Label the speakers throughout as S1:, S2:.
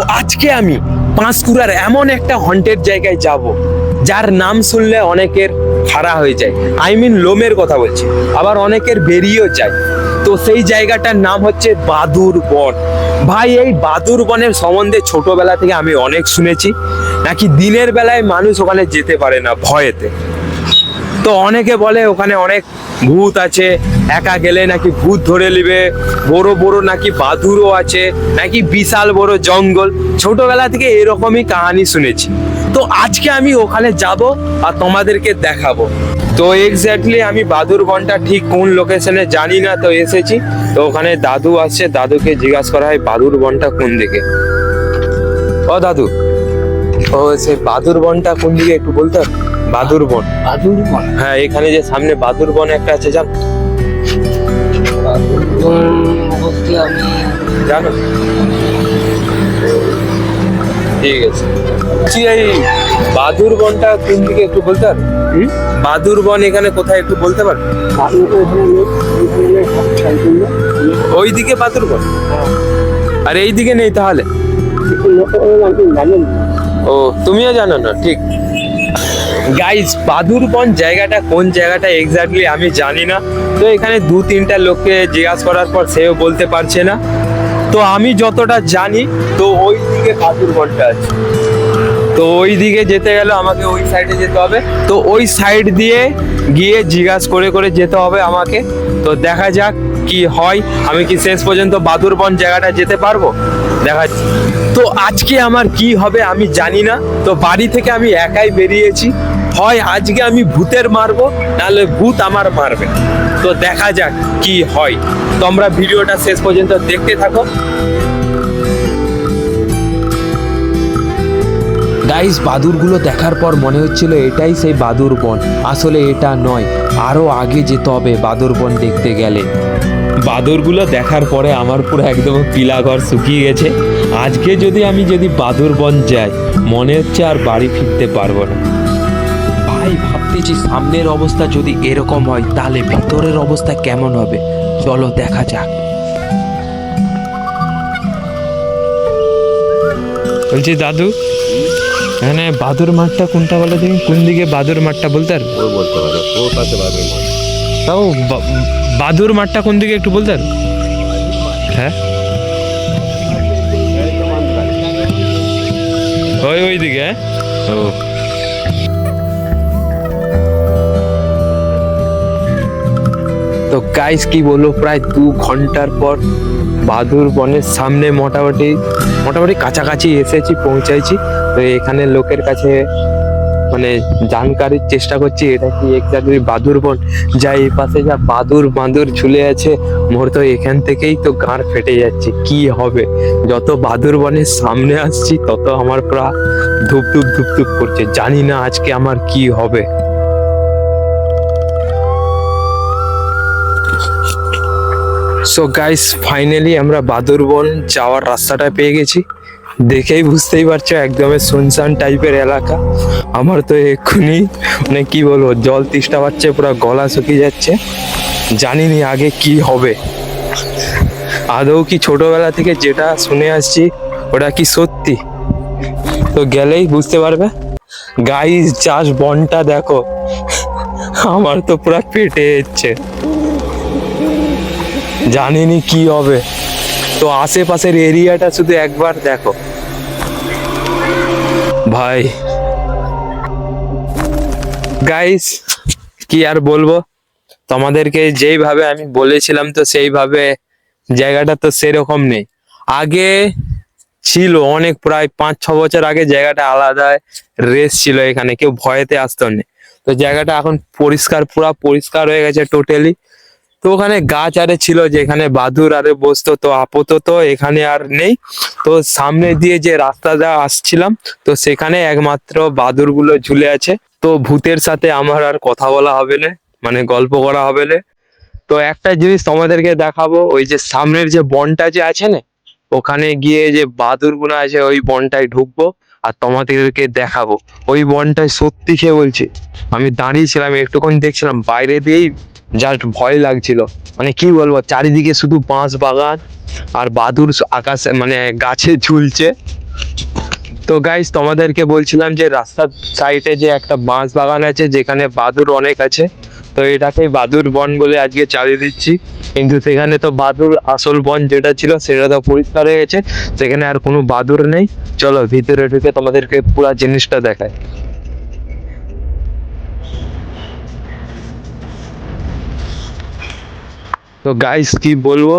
S1: আজকে আমি পাঁশকুড়ার এমন একটা হন্টেড জায়গায় যাব, যার নাম শুনলে অনেকের খাড়া হয়ে যায়। আই মিন লোমের কথা বলছি, আবার অনেকের বেরিয়েও যায়। তো সেই জায়গাটার নাম হচ্ছে বাদুর বন। ভাই, এই বাদুর বনের সম্বন্ধে ছোটবেলা থেকে আমি অনেক শুনেছি, নাকি দিনের বেলায় মানুষ ওখানে যেতে পারে না ভয়েতে? তো অনেকে বলে ওখানে অনেক ভূত আছে, একা গেলে নাকি ভূত ধরে নেবে, বড় বড় নাকি বাদুরও আছে, নাকি বিশাল বড় জঙ্গল। ছোটবেলা থেকে এরকমই কাহানি শুনেছি। তো আজকে আমি ওখানে যাব আর তোমাদেরকে দেখাবো। তো এক্স্যাক্টলি আমি বাদুর বনটা ঠিক কোন লোকেশনে জানি না, তো এসেছি। তো ওখানে দাদু আসছে, দাদুকে জিজ্ঞাসা করা হয়, বাদুর বনটা কোন দিকে? ও দাদু, ও সেই বাদুর বনটা কোন দিকে একটু বলতে? বাদুর বন।
S2: বাদুর বন?
S1: হ্যাঁ এখানে যে সামনে বাদুর বন একটা আছে জান?
S2: বলতে আমি
S1: জানো? ঠিক আছে। বলছি, এই বাদুর বনটা কোন দিকে একটু বলতে পারবে? বাদুর বন এখানে কোথায় একটু বলতে পারবে
S2: নেই।
S1: ওই দিকে বাদুর বন? আর এই দিকে নেই তাহলে। ও তুমিও জানো না ঠিক। গাইজ বাদুর বন জায়গাটা কোন জায়গাটা এক্স্যাক্টলি আমি জানি না। তো এখানে দু তিনটা লোককে জিজ্ঞাসা করার পর সেও বলতে পারছে না। তো আমি যতটা জানি, তো ওই দিকে বাদুর বনটা আছে। তো ওই দিকে যেতে গেলে আমাকে ওই সাইডে যেতে হবে। তো ওই সাইড দিয়ে গিয়ে জিজ্ঞাসা করে করে যেতে হবে আমাকে। তো দেখা যাক কি হয়? আমি কি শেষ পর্যন্ত বাদুরবন জায়গাটা যেতে পারব? দেখা। তো আজকে আমার কি হবে আমি জানি না। তো বাড়ি থেকে আমি একাই বেরিয়েছি। হয় আজকে আমি ভূতের মারবো, নাহলে ভূত আমার মারবে। তো দেখা যাক কি হয়। তোমরা ভিডিওটা শেষ পর্যন্ত দেখতে থাকো। গাইস বাদুরগুলো দেখার পর মনে হচ্ছিল এটাই সেই বাদুর বন আসলে এটা নয়, আরও আগে যেতে হবে বাদুর বন দেখতে গেলে। বাদুরগুলো দেখার পরে আমার পুরো একদম পিলাঘর শুকিয়ে গেছে। আজকে যদি আমি যদি বাদুর বন যাই মনে হচ্ছে আর বাড়ি ফিরতে পারব না। ভাই ভাবতেছি সামনের অবস্থা যদি এরকম হয় তাহলে ভিতরের অবস্থা কেমন হবে? চলো দেখা যাক। বলছি দাদু এখানে বাদুর মাঠটা কোনটা বলে দেখি? কোন দিকে বাদুর মাঠটা বলতে আর?
S3: ও বলতে পারে ওর পাশে বাদুর মাঠ।
S1: তাও বা- বাদুর মাঠটা কোন দিকে একটু বলতেন? হ্যাঁ? ওই ওই দিকে হ্যাঁ? ও। তো গাইস কি বলব, প্রায় দু ঘণ্টার পর বাদুর বনের সামনে মোটামুটি মোটামুটি কাছাকাছি এসেছি, পৌঁছাইছি। তো এখানে লোকের কাছে মানে জানকারির চেষ্টা করছি, এটা কি এক্স্যাক্টলি বাদুর বন? যা এই পাশে যা বাদুর বাঁদুর ঝুলে আছে, মোর তো এখান থেকেই তো গাঁড় ফেটে যাচ্ছে, কি হবে? যত বাদুর বনের সামনে আসছি, তত আমার পুরা ধুপ ধুপ ধুপ ধুপ করছে, জানি না আজকে আমার কি হবে। সো গাইস ফাইনালি আমরা বাদুরবন যাওয়ার রাস্তাটা পেয়ে গেছি। দেখেই বুঝতেই পারছ, একদমই শুনশান টাইপের এলাকা। আমার তো এক্ষুনি মানে কি বলব, জল তিষ্টা পাচ্ছে, পুরো গলা শুকিয়ে যাচ্ছে। জানিনি আগে কি হবে। আদৌ কি ছোটবেলা থেকে যেটা শুনে আসছি, ওটা কি সত্যি? তো গেলেই বুঝতে পারবে। গাইস চাষ বনটা দেখো। আমার তো পুরো পেটে যাচ্ছে জানিনি কি হবে। তো আশেপাশের এরিয়াটা শুধু একবার দেখো। ভাই। গাইস কি আর বলব? তোমাদেরকে যেইভাবে আমি বলেছিলাম তো সেইভাবে জায়গাটা তো সেরকম নেই। আগে ছিল অনেক, প্রায় পাঁচ, ছ বছর আগে জায়গাটা আলাদা রেস ছিল এখানে, কেউ ভয়েতে আসতো না। তো জায়গাটা এখন পরিষ্কার, পুরা পরিষ্কার হয়ে গেছে টোটালি তো ওখানে গাছ আরে ছিল যেখানে বাদুর আরে বসতো, তো আপাতত এখানে আর নেই। তো সামনে দিয়ে যে রাস্তাটা আসছিলাম, তো সেখানে একমাত্র বাদুরগুলো ঝুলে আছে। তো ভূতের সাথে আমার আর কথা বলা হবে না মানে গল্প করা হবে না। তো একটা জিনিস তোমাদেরকে দেখাবো, ওই যে সামনের যে বনটা যে আছে না, ওখানে গিয়ে যে বাদুরগুলো আছে ওই বনটায় ঢুকবো আর তোমাদেরকে দেখাবো। ওই বনটায় সত্যি খেয়ে বলছি, আমি দাঁড়িয়েছিলাম একটুক্ষণ দেখছিলাম, বাইরে দিয়েই জাস্ট ভয় লাগছিল। মানে কি বলব, চারিদিকে শুধু বাঁশ বাগান আর বাদুর আকাশে মানে গাছে ঝুলছে। তো গাইস তোমাদেরকে বলছিলাম যে রাস্তার সাইডে যে একটা বাঁশ বাগান আছে, যেখানে বাদুর অনেক আছে, তো এটাকে বাদুর বন বলে আজকে চালিয়ে দিচ্ছি। কিন্তু সেখানে তো বাদুর আসল বন যেটা ছিল, সেটা তো পরিষ্কার হয়ে গেছে। সেখানে আর কোনো বাদুর নেই। চলো ভিতরে ঢুকে তোমাদেরকে পুরো জিনিসটা দেখায় তো গাইস কি বলব?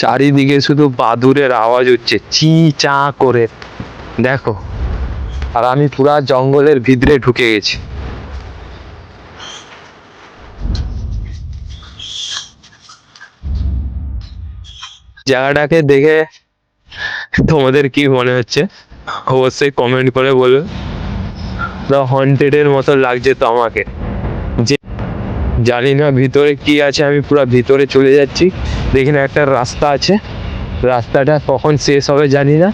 S1: চারিদিকে শুধু বাদুরের আওয়াজ হচ্ছে, চি চা করে। দেখো, আর আমি পুরা জঙ্গলের ভিতরে ঢুকে গেছি। জায়গাটাকে দেখে তোমাদের কি মনে হচ্ছে? অবশ্যই কমেন্ট করে বলবে। হন্টেড এর মতো লাগছে তো আমাকে। জানি না ভিতরে কি আছে, আমি পুরো ভিতরে চলে যাচ্ছি। দেখি না একটা রাস্তা আছে। রাস্তাটা কখন শেষ হবে জানি না।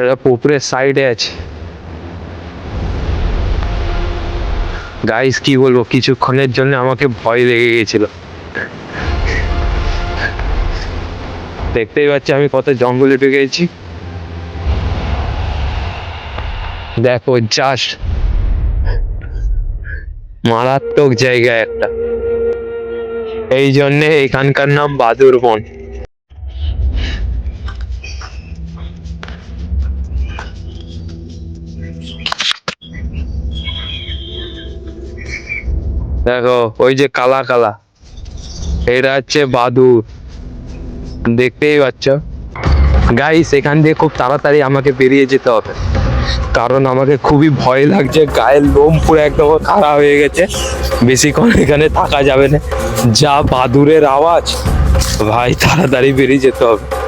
S1: এটা পুকুরের সাইডে আছে। গাইস কি বলব, কিছুক্ষণের জন্য আমাকে ভয় লেগে গেছিল। দেখতেই পাচ্ছি আমি কত জঙ্গলে ঢুকে গেছি। দেখো জাস্ট মারাত্মক জায়গা একটা। এই জন্যে এখানকার নাম বাদুর বন। দেখো, ওই যে কালা কালা এটা হচ্ছে বাদুর। দেখতেই পাচ্ছ? গাইস এখান দিয়ে খুব তাড়াতাড়ি আমাকে বেরিয়ে যেতে হবে। কারণ আমাকে খুবই ভয় লাগছে, গায়ের লোম পুরো একদম খারাপ হয়ে গেছে। বেশিক্ষণ এখানে থাকা যাবে না। যা বাদুরের আওয়াজ। ভাই, তাড়াতাড়ি বেরিয়ে যেতে হবে।